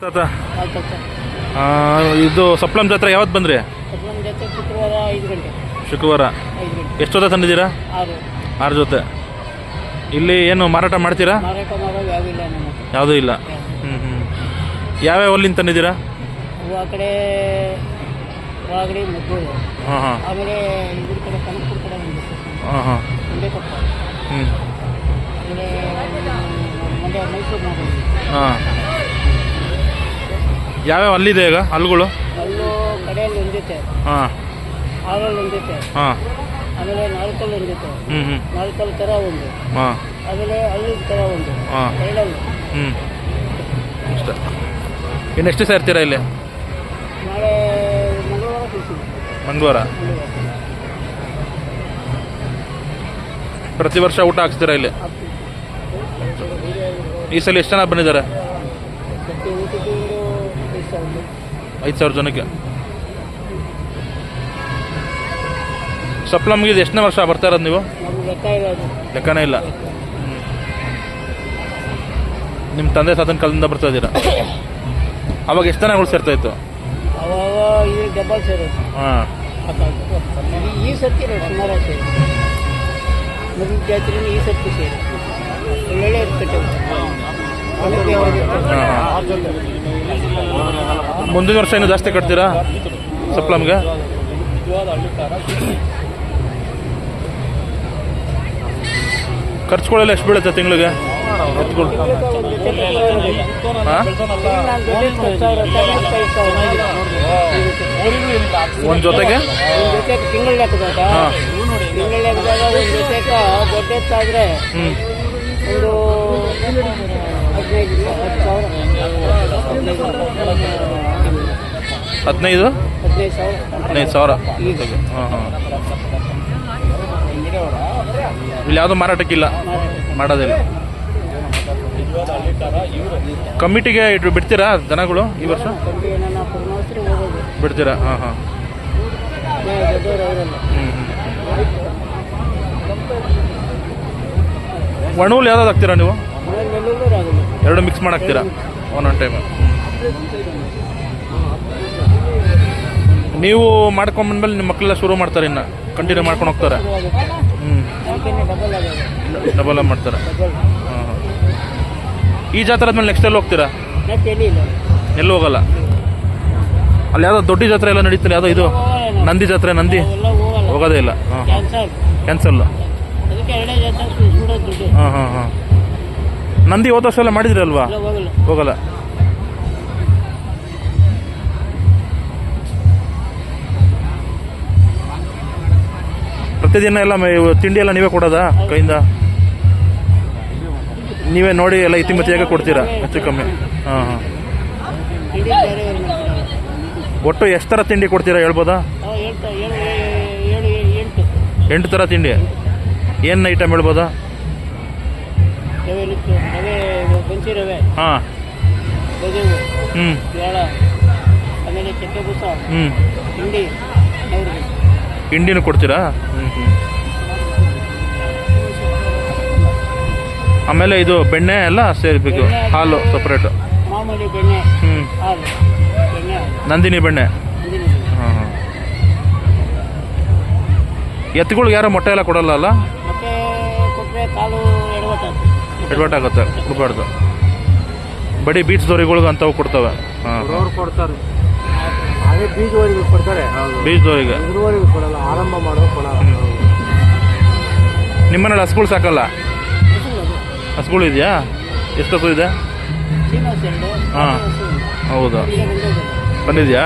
ತಾತ ಇದು ಸಪ್ಲಂ ಜಾತ್ರೆ ಯಾವತ್ತು ಬಂದ್ರಿ? ಶುಕ್ರವಾರ ಎಷ್ಟು ಜೊತೆ ತಂದಿದ್ದೀರಾ? ಆರು. ಜೊತೆ. ಇಲ್ಲಿ ಏನು ಮಾರಾಟ ಮಾಡ್ತೀರಾ. ಯಾವುದೂ ಇಲ್ಲ ಹ್ಞೂ ಹ್ಞೂ ಯಾವ್ಯಾವ ಅಲ್ಲಿಂದ ತಂದಿದ್ದೀರಾ? ಹಾಂ ಹಾಂ. ಹಾಂ ಹಾಂ. ಹ್ಞೂ ಹಾಂ. ಯಾವ್ಯಾವ ಅಲ್ಲಿದೆ ಈಗ ಹಲ್ಗಳು ಅಲ್ಲೂ ಕಡೆಯಲ್ಲಿ ಹಾಂ. ಹಾಂ. ಆಮೇಲೆ ನಾಲ್ಕಲ್ಲಿ ಹ್ಞೂ ಹ್ಞೂ ನಾಲ್ಕಲ್ಲಿ ಥರ ಒಂದು. ಹಾಂ. ಆಮೇಲೆ ಅಲ್ಲಿ ಥರ ಒಂದು. ಹಾಂ. ಎರಡಲ್ಲಿ. ಹ್ಞೂ ಅಷ್ಟೇ. ಇನ್ನು ಎಷ್ಟು ದಿವಸ ಇರ್ತೀರಾ ಇಲ್ಲಿ? ನಾಳೆ ಮಂಗಳವಾರ ಪ್ರತಿ ವರ್ಷ ಊಟ ಹಾಕ್ಸ್ತೀರಾ ಇಲ್ಲಿ? ಈ ಸಲ ಎಷ್ಟು ಜನ ಬಂದಿದ್ದಾರೆ? ಊಟಕ್ಕೆ ಐದು ಸಾವಿರ ಜನಕ್ಕೆ. ಸಪ್ಲಮ್ ಇದು ಎಷ್ಟನೇ ವರ್ಷ ಬರ್ತಾ ಇರೋದು ನೀವು? ಲೆಕ್ಕನೇ ಇಲ್ಲ. ನಿಮ್ಮ ತಂದೆ ತಾತನ ಕಾಲದಿಂದ ಬರ್ತಾ ಇದ್ದೀರಾ? ಅವಾಗ ಎಷ್ಟು ಜನಗಳು ಸೇರ್ತಾ ಇತ್ತು? ಹಾಂ. ಮುಂದಿನ ವರ್ಷ ಏನು ಜಾಸ್ತಿ ಕಟ್ತೀರಾ? ಸಪ್ಲಮ್ಗೆ? ಖರ್ಚುಗಳೆಲ್ಲ ಎಷ್ಟು ಬೀಳುತ್ತೆ ತಿಂಗಳಿಗೆ? ಹಾಂ? ಒಂದು ಜೊತೆಗೆ? ಜೊತೆ ತಿಂಗಳ ಲೆಕ್ಕದಾಗ ತಿಂಗಳ ಲೆಕ್ಕದಾಗ ಒಂದು ಜೊತೆಗೆ ಹ್ಞೂ ಒಂದು ಹದಿನೈದು? ಹದಿನೈದು ಸಾವಿರ. ಹಾಂ ಹಾಂ. ಇಲ್ಲಿ ಯಾವುದೂ ಮಾರಾಟಕ್ಕಿಲ್ಲ. ಮಾಡೋದಿಲ್ಲ. ಕಮಿಟಿಗೆ ಇಟ್ಟು ಬಿಡ್ತೀರಾ ದನಗಳು ಈ ವರ್ಷ? ಬಿಡ್ತೀರಾ? ಹಾಂ ಹಾಂ. ಹ್ಞೂ ಒಣಹುಲ್ ಯಾವ್ದಾದ್ರು ಹಾಕ್ತೀರಾ ನೀವು? ಎರಡು ಮಿಕ್ಸ್ ಮಾಡಾಕ್ತೀರಾ? ಒನ್ ಟೈಮ್ ನೀವು ಮಾಡ್ಕೊಂಬಂದ್ಮೇಲೆ ನಿಮ್ಮ ಮಕ್ಕಳೆಲ್ಲ ಶುರು ಮಾಡ್ತಾರೆ ಇನ್ನು. ಕಂಟಿನ್ಯೂ ಮಾಡ್ಕೊಂಡು ಹೋಗ್ತಾರೆ. ಹ್ಞೂ ಡಬಲ್ ಮಾಡ್ತಾರೆ. ಹಾಂ ಹಾಂ ಈ ಜಾತ್ರೆ ಆದ್ಮೇಲೆ ನೆಕ್ಸ್ಟ್ ಎಲ್ಲಿ ಹೋಗ್ತೀರಾ? ಎಲ್ಲೂ ಹೋಗಲ್ಲ? ಅಲ್ಲಿ ಯಾವುದೋ ದೊಡ್ಡ ಜಾತ್ರೆ ಎಲ್ಲ ನಡೀತಾರೆ ಯಾವುದೋ ಇದು? ನಂದಿ ಜಾತ್ರೆ ನಂದಿ? ಹೋಗೋದೇ ಇಲ್ಲ. ಹಾಂ. ಕ್ಯಾನ್ಸಲ್ ಹಾಂ ಹಾಂ ಹಾಂ. ನಂದಿ ಹೋದ ವರ್ಷ ಎಲ್ಲ ಮಾಡಿದ್ರಲ್ವಾ ಹೋಗಲ್ಲ. ಪ್ರತಿದಿನ ಎಲ್ಲ ತಿಂಡಿ ಎಲ್ಲ ನೀವೇ ಕೊಡೋದಾ ಕೈಯಿಂದ? ನೀವೇ ನೋಡಿ ಎಲ್ಲ ಇತಿಮಿತಿಯಾಗಿ ಕೊಡ್ತೀರಾ? ಹೆಚ್ಚು ಕಮ್ಮಿ. ಹಾಂ ಹಾಂ. ಒಟ್ಟು ಎಷ್ಟು ಥರ ತಿಂಡಿ ಕೊಡ್ತೀರಾ ಹೇಳ್ಬೋದಾ? ಎಂಟು ಥರ ತಿಂಡಿ. ಏನು ಐಟಮ್ ಹೇಳ್ಬೋದಾ? ಹಾಂ. ಹ್ಞೂ ಹ್ಞೂ ಹಿಂಡಿನೂ ಕೊಡ್ತೀರಾ? ಹ್ಞೂ ಹ್ಞೂ ಆಮೇಲೆ ಇದು ಬೆಣ್ಣೆ ಎಲ್ಲ ಸೇರಿಸ್ಬೇಕು ಹಾಲು ಸಪ್ರೇಟು ಹ್ಞೂ ನಂದಿನಿ ಬೆಣ್ಣೆ. ಹಾಂ ಹಾಂ ಎತ್ತುಗಳಿಗೆ ಯಾರು ಮೊಟ್ಟೆ ಎಲ್ಲ ಕೊಡಲ್ಲ ಅಲ್ಲ? ಎಡ್ವರ್ಟ್ ಆಗುತ್ತೆ ಕೊಡಬಾರ್ದು ಬಡಿ ಬೀಚ್ ದೋರಿಗಳಿಗೆ ಅಂಥವು ಕೊಡ್ತವೆ. ಹಾಂ ಕೊಡ್ತಾರೆ. ಅದೇ ಬೀಜವರೆಗೂ ಕೊಡ್ತಾರೆ. ಬೀಚ್ ದೋರಿಗೆ ಇದುವರೆಗೂ ಕೊಡಲ್ಲ ಆರಂಭ ಮಾಡೋದು ಕೊಡಲ್ಲ. ನಿಮ್ಮನೇಲಿ ಹಸುಗಳು ಸಾಕಲ್ಲ? ಹಸುಗಳು ಇದೆಯಾ? ಎಷ್ಟು ಹಸು ಇದೆ ಹಾಂ. ಹೌದಾ. ಬಂದಿದೆಯಾ?